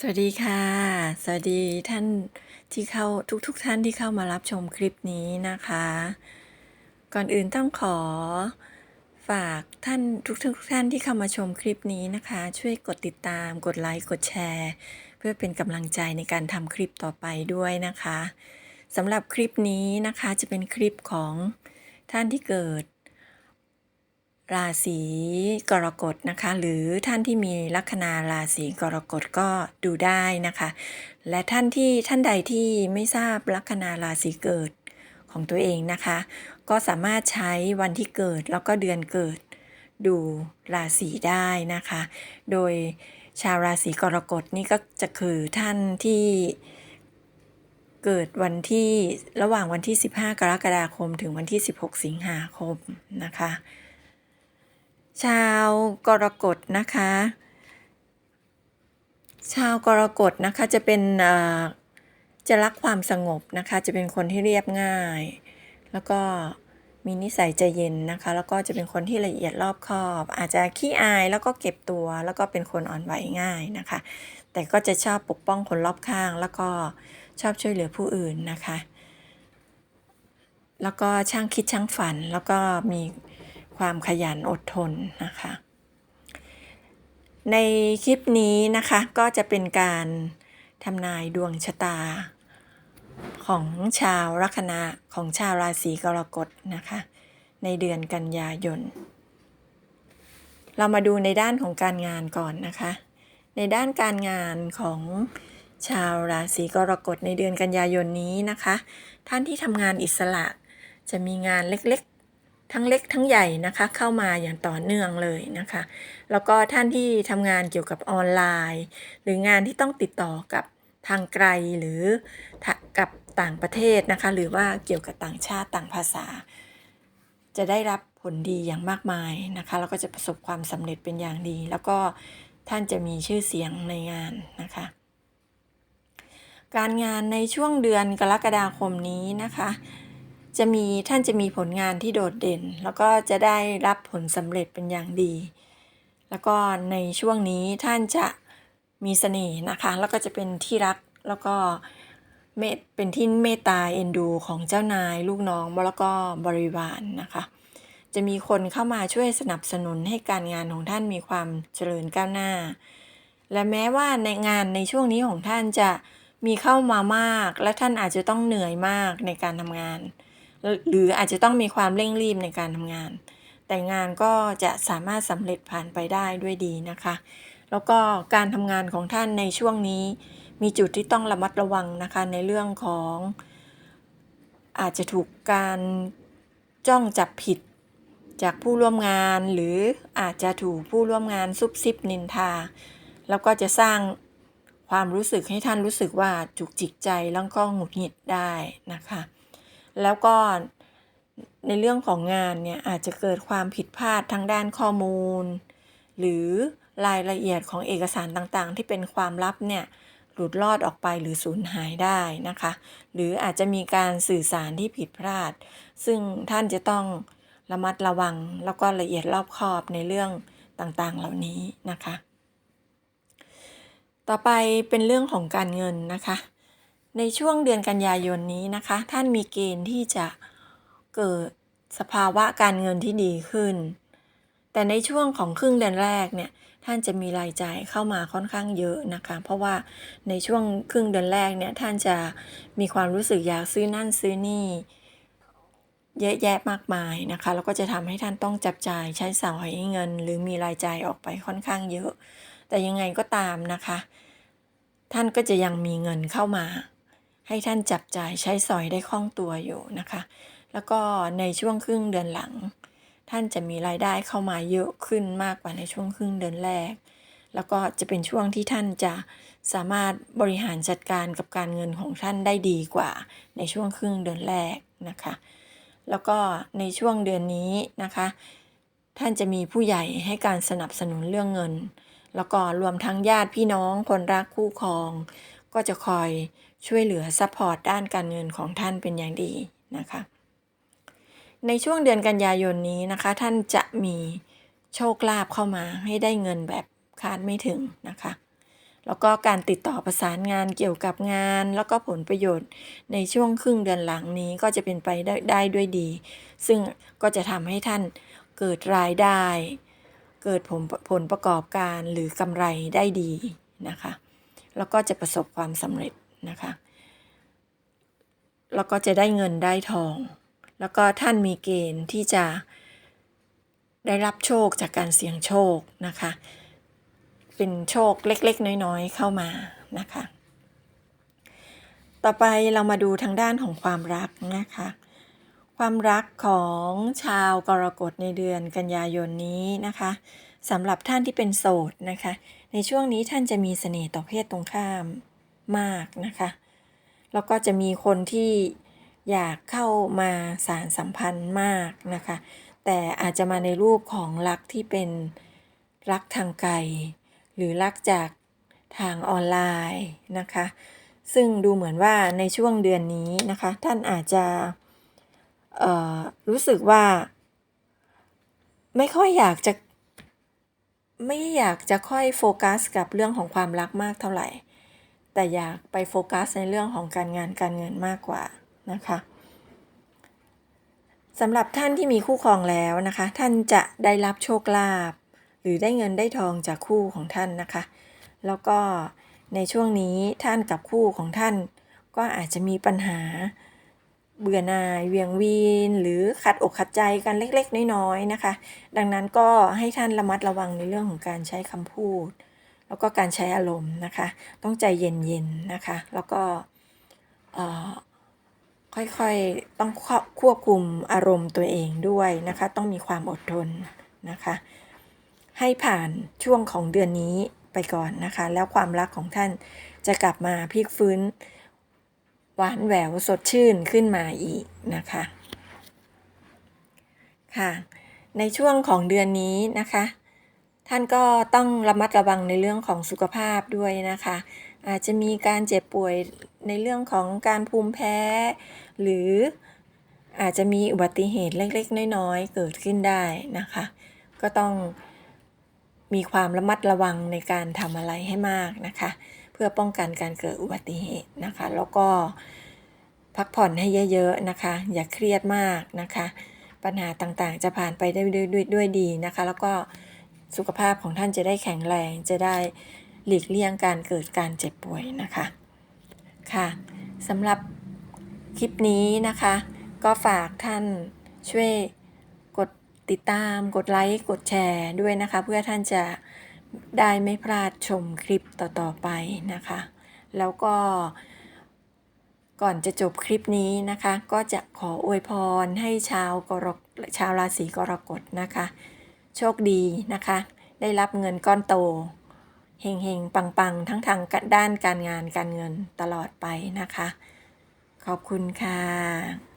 สวัสดีค่ะ สวัสดีท่านที่เข้าทุกทุกๆท่านที่เข้ามารับชมคลิปนี้นะคะ ก่อนอื่นต้องขอฝากท่านทุกทุกท่านที่เข้ามาชมคลิปนี้นะคะ ช่วยกดติดตาม กดไลค์ กดแชร์ เพื่อเป็นกำลังใจในการทำคลิปต่อไปด้วยนะคะสำหรับคลิปนี้นะคะจะเป็นคลิปของท่านที่เกิด ราศีกรกฎนะคะ หรือท่านที่มีลัคนาราศีกรกฎก็ดูได้นะคะ และท่านที่ท่านใดที่ไม่ทราบลัคนาราศีเกิดของตัวเองนะคะ ก็สามารถใช้วันที่เกิดแล้วก็เดือนเกิดดูราศีได้นะคะ โดยชาวราศีกรกฎนี่ก็จะคือท่านที่เกิดวันที่ระหว่างวันที่ 15 กรกฎาคม ถึงวันที่ 16 สิงหาคมนะคะ ชาวกรกฎนะคะ ชาวกรกฎนะคะจะเป็นจะรักความสงบนะคะ จะเป็นคนที่เรียบง่าย แล้วก็มีนิสัยใจเย็นนะคะ แล้วก็จะเป็นคนที่ละเอียดรอบคอบ อาจจะขี้อายแล้วก็เก็บตัว แล้วก็เป็นคนอ่อนไหวง่ายนะคะ แต่ก็จะชอบปกป้องคนรอบข้าง แล้วก็ชอบช่วยเหลือผู้อื่นนะคะ แล้วก็ช่างคิดช่างฝัน แล้วก็มี ความขยันอดทนนะคะ ในคลิปนี้นะคะก็จะเป็นการทำนายดวงชะตา ของชาวลัคนาของชาวราศีกรกฎนะคะ ในเดือนกันยายน เรามาดูในด้านของการงานก่อนนะคะ ในด้านการงานของชาวราศีกรกฎในเดือนกันยายนนี้นะคะ ท่านที่ทำงานอิสระจะมีงานเล็ก ทั้งเล็กทั้งใหญ่นะคะเข้ามาอย่างต่อเนื่องเลยนะคะ แล้วก็ท่านที่ทำงานเกี่ยวกับออนไลน์ หรืองานที่ต้องติดต่อกับทางไกลหรือกับต่างประเทศนะคะ หรือว่าเกี่ยวกับต่างชาติต่างภาษา จะได้รับผลดีอย่างมากมายนะคะแล้วก็จะประสบความสำเร็จเป็นอย่างดี แล้วก็ท่านจะมีชื่อเสียงในงานนะคะ การงานในช่วงเดือนกรกฎาคมนี้นะคะ จะมีท่านจะมีผลงานที่โดดเด่น แล้วก็จะได้รับผลสำเร็จเป็นอย่างดี แล้วก็ในช่วงนี้ท่านจะมีเสน่ห์นะคะ แล้วก็จะเป็นที่รักแล้วก็เมตเป็นที่เมตตาเอ็นดูของเจ้านายลูกน้องแล้วก็บริวารนนะคะ จะมีคนเข้ามาช่วยสนับสนุนให้การงานของท่านมีความเจริญก้าวหน้า และแม้ว่าในงานในช่วงนี้ของท่านจะมีเข้ามามาก และท่านอาจจะต้องเหนื่อยมากในการทำงาน หรืออาจจะต้องมีความเร่งรีบในการทำงาน แต่งานก็จะสามารถสำเร็จผ่านไปได้ด้วยดีนะคะ แล้วก็การทำงานของท่านในช่วงนี้ มีจุดที่ต้องระมัดระวังนะคะในเรื่องของอาจจะถูกการจ้องจับผิดจากผู้ร่วมงานหรืออาจจะถูกผู้ร่วมงานซุบซิบนินทา แล้วก็จะสร้างความรู้สึกให้ท่านรู้สึกว่าจุกจิกใจแล้วก็หงุดหงิดได้นะคะ แล้วก็ในเรื่องของงานเนี่ยอาจจะเกิดความผิดพลาดทางด้านข้อมูล หรือรายละเอียดของเอกสารต่างๆ ที่เป็นความลับเนี่ยหลุดรอดออกไปหรือสูญหายได้นะคะ หรืออาจจะมีการสื่อสารที่ผิดพลาด ซึ่งท่านจะต้องระมัดระวังแล้วก็ละเอียดรอบคอบในเรื่องต่างๆ เหล่านี้นะคะ ต่อไปเป็นเรื่องของการเงินนะคะ ในช่วงเดือนกันยายนนี้นะคะ ท่านมีเกณฑ์ที่จะเกิดสภาวะการเงินที่ดีขึ้น แต่ในช่วงของครึ่งเดือนแรกเนี่ยท่านจะมีรายจ่ายเข้ามาค่อนข้างเยอะนะคะ เพราะว่าในช่วงครึ่งเดือนแรกเนี่ยท่านจะมีความรู้สึกอยากซื้อนั่นซื้อนี่ เยอะแยะมากมายนะคะ แล้วก็จะทำให้ท่านต้องจับจ่ายใช้สอยเงิน หรือมีรายจ่ายออกไปค่อนข้างเยอะ แต่ยังไงก็ตามนะคะ ท่านก็จะยังมีเงินเข้ามา ให้ท่านจับจ่ายใช้สอยได้คล่องตัวอยู่นะคะ แล้วก็ในช่วงครึ่งเดือนหลัง ท่านจะมีรายได้เข้ามาเยอะขึ้นมากกว่าในช่วงครึ่งเดือนแรก แล้วก็จะเป็นช่วงที่ท่านจะสามารถบริหารจัดการกับการเงินของท่านได้ดีกว่า ในช่วงครึ่งเดือนแรกนะคะ แล้วก็ในช่วงเดือนนี้นะคะ ท่านจะมีผู้ใหญ่ให้การสนับสนุนเรื่องเงิน แล้วก็รวมทั้งญาติพี่น้องคนรักคู่ครอง ก็จะคอยช่วยเหลือซัพพอร์ตด้านการเงินของท่านเป็นอย่างดีนะคะ ในช่วงเดือนกันยายนนี้นะคะ ท่านจะมีโชคลาภเข้ามาให้ได้เงินแบบคาดไม่ถึงนะคะ แล้วก็การติดต่อประสานงานเกี่ยวกับงาน แล้วก็ผลประโยชน์ในช่วงครึ่งเดือนหลังนี้ก็จะเป็นไปได้ได้ด้วยดี ซึ่งก็จะทำให้ท่านเกิดรายได้ เกิดผลผลประกอบการหรือกำไรได้ดีนะคะ แล้วก็จะประสบความสำเร็จนะคะ แล้วก็จะได้เงินได้ทอง แล้วก็ท่านมีเกณฑ์ที่จะได้รับโชคจากการเสี่ยงโชคนะคะ เป็นโชคเล็กๆ น้อยๆเข้ามานะคะ ต่อไปเรามาดูทางด้านของความรักนะคะ ความรักของชาวกรกฎในเดือนกันยายนนี้นะคะสำหรับท่านที่เป็นโสดนะคะ ในช่วงนี้ท่านจะมีเสน่ห์ต่อเพศตรงข้ามมากนะคะ แล้วก็จะมีคนที่อยากเข้ามาสารสัมพันธ์มากนะคะ แต่อาจจะมาในรูปของรักที่เป็นรักทางไกล หรือรักจากทางออนไลน์นะคะ ซึ่งดูเหมือนว่าในช่วงเดือนนี้นะคะ ท่านอาจจะรู้สึกว่า ไม่ค่อยอยากจะ ไม่อยากจะค่อยโฟกัสกับเรื่องของความรักมากเท่าไหร่ แต่อยากไปโฟกัสในเรื่องของการงานการเงินมากกว่านะคะสำหรับท่านที่มีคู่ครองแล้วนะคะ ท่านจะได้รับโชคลาภหรือได้เงินได้ทองจากคู่ของท่านนะคะ แล้วก็ในช่วงนี้ท่านกับคู่ของท่านก็อาจจะมีปัญหา เบื่อหน่ายเวียงวีน หรือขัดอกขัดใจกันเล็กๆ น้อยๆนะคะ ดังนั้นก็ให้ท่านระมัดระวังในเรื่องของการใช้คำพูด แล้วก็การใช้อารมณ์นะคะ ต้องใจเย็นๆนะคะ แล้วก็ค่อยๆต้องควบคุมอารมณ์ตัวเองด้วยนะคะ ต้องมีความอดทนนะคะ ให้ผ่านช่วงของเดือนนี้ไปก่อนนะคะ แล้วความรักของท่านจะกลับมาพลิกฟื้น หวานแหววสดชื่นขึ้นมาอีกนะคะค่ะในช่วงของเดือนนี้นะคะ ท่านก็ต้องระมัดระวังในเรื่องของสุขภาพด้วยนะคะ อาจจะมีการเจ็บป่วยในเรื่องของการภูมิแพ้ หรืออาจจะมีอุบัติเหตุเล็กๆ น้อยๆ เกิดขึ้นได้นะคะ ก็ต้องมีความระมัดระวังในการทำอะไรให้มากนะคะ เพื่อป้องกันการเกิดอุบัติเหตุนะคะ แล้วก็พักผ่อนให้เยอะๆนะคะ อย่าเครียดมากนะคะ ปัญหาต่างๆ จะผ่านไปได้ด้วยด้วยด้วยดีนะคะ แล้วก็สุขภาพของท่านจะได้แข็งแรงจะได้หลีกเลี่ยงการเกิดการเจ็บป่วยนะคะค่ะสำหรับคลิปนี้นะคะ ก็ฝากท่านช่วยกดติดตามกดไลค์กดแชร์ด้วยนะคะ เพื่อท่านจะ ได้ไม่พลาดชมคลิปต่อๆไปนะคะ แล้วก็ก่อนจะจบคลิปนี้นะคะ ก็จะขออวยพรให้ชาวกรกชาวราศีกรกฎนะคะ โชคดีนะคะ ได้รับเงินก้อนโตเฮงเฮงปังปังทั้งทางด้านการงานการเงินตลอดไปนะคะ ขอบคุณค่ะ